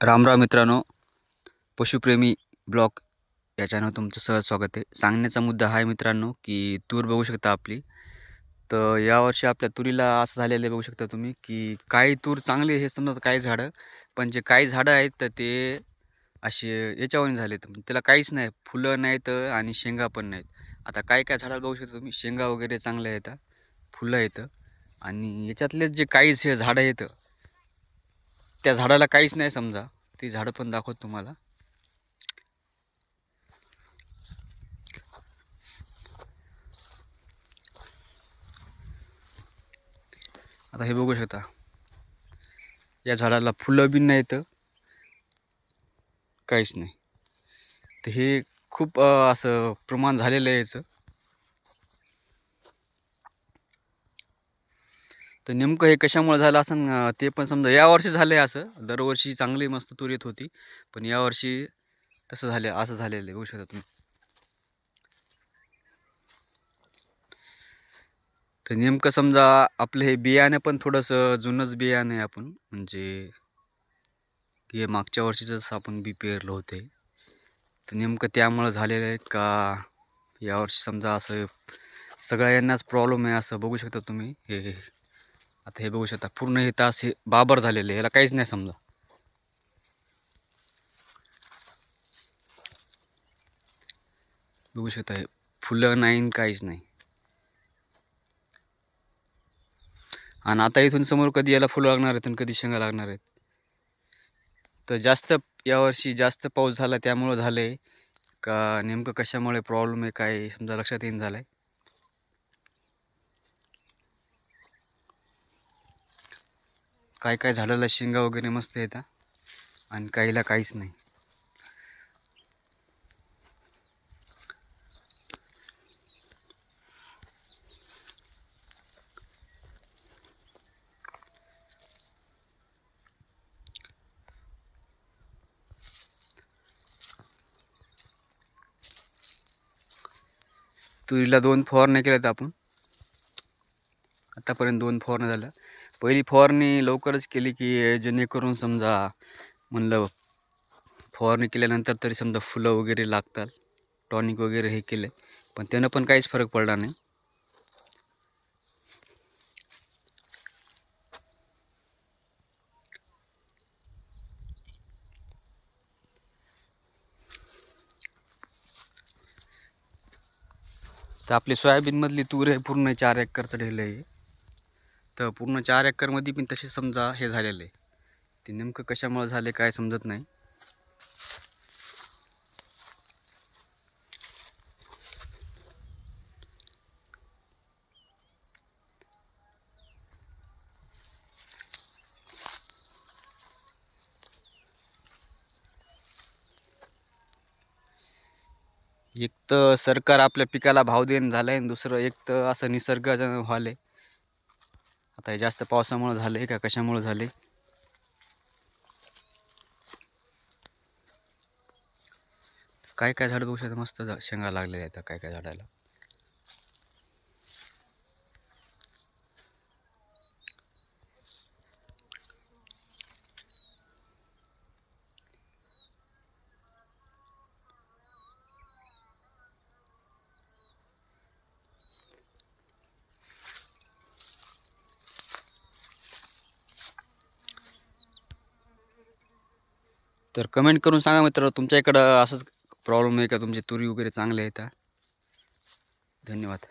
रामराव मित्रांनो पशुप्रेमी ब्लॉग या चॅनल तुमचं सहज स्वागत आहे. सांगण्याचा मुद्दा आहे मित्रांनो की तूर बघू शकता आपली. तर यावर्षी आपल्या तुरीला असं झालेलं आहे बघू शकता तुम्ही की काही तूर चांगले हे समजा काही झाडं पण जे काही झाडं आहेत तर ते असे याच्यावरून झालेत त्याला काहीच नाही फुलं नाहीत आणि शेंगा पण नाहीत. आता काय काय झाडाला बघू शकता तुम्ही शेंगा वगैरे चांगल्या येतं फुलं येतं आणि याच्यातले जे काहीच हे झाडं येतं त्या झाडाला काहीच नाही समजा. ती झाडं पण दाखवत तुम्हाला. आता हे बघू शकता. या झाडाला फुलं बी नाहीत. काहीच नाही. तर हे खूप असं प्रमाण झालेलं आहे याचं. तर नेमकं हे कशामुळे झालं असं ते पण समजा यावर्षी झालं आहे असं. दरवर्षी चांगली मस्त तूर येत होती पण यावर्षी तसं झालं असं झालेलं आहे. बघू शकता तुम्ही. तर नेमकं समजा आपलं हे बियाणं पण थोडंसं जुनंच बियाणं आहे आपण. म्हणजे की हे मागच्या वर्षीचंच आपण बी पेरलं होते. तर नेमकं त्यामुळं झालेलं आहे का? यावर्षी समजा असं सगळ्यांनाच प्रॉब्लेम आहे असं बघू शकता तुम्ही. हे हे. आता हे बघू शकता पूर्ण हे तास हे बाबर झालेले याला काहीच नाही समजा. बघू शकता हे फुलं नाही काहीच नाही. आणि आता इथून समोर कधी याला फुलं लागणार आहेत आणि कधी शेंगा लागणार आहेत. तर जास्त यावर्षी जास्त पाऊस झाला त्यामुळं झालं आहे का नेमकं कशामुळे प्रॉब्लेम आहे काय समजा लक्षात येईन झालं आहे काय काय झाडाला शेंगा वगैरे मस्त येतात आणि काहीला काहीच नाही. तुरीला दोन फवारण्या केल्यात आपण. आतापर्यंत दोन फवारण्या झाल्या. पहिली फवारणी लवकरच केली की जेणेकरून समजा म्हणलं फवारणी केल्यानंतर तरी समजा फुलं वगैरे लागतात टॉनिक वगैरे हे केलं पण त्यानं पण काहीच फरक पडला नाही. तर आपली सोयाबीनमधली तूर आहे पूर्ण चार एकरचं ढेलं आहे तर पूर्ण चार एकरमध्ये पण तसे समजा हे झालेलं आहे. ते नेमकं कशामुळं झाले काय समजत नाही. एक तर सरकार आपल्या पिकाला भाव देणं झालं आहे आणि दुसरं एक तर असं निसर्ग व्हाले आता हे जास्त पावसामुळं झालं आहे का कशामुळं झाले काय काय झाड बघू शकता? मस्त झा- शेंगा लागलेल्या आहेत काय काय झाडाला. तर कमेंट करून सांगा मित्र तुमच्या इकडं असंच प्रॉब्लेम आहे का? तुमचे तुरी वगैरे चांगले आहेत धन्यवाद.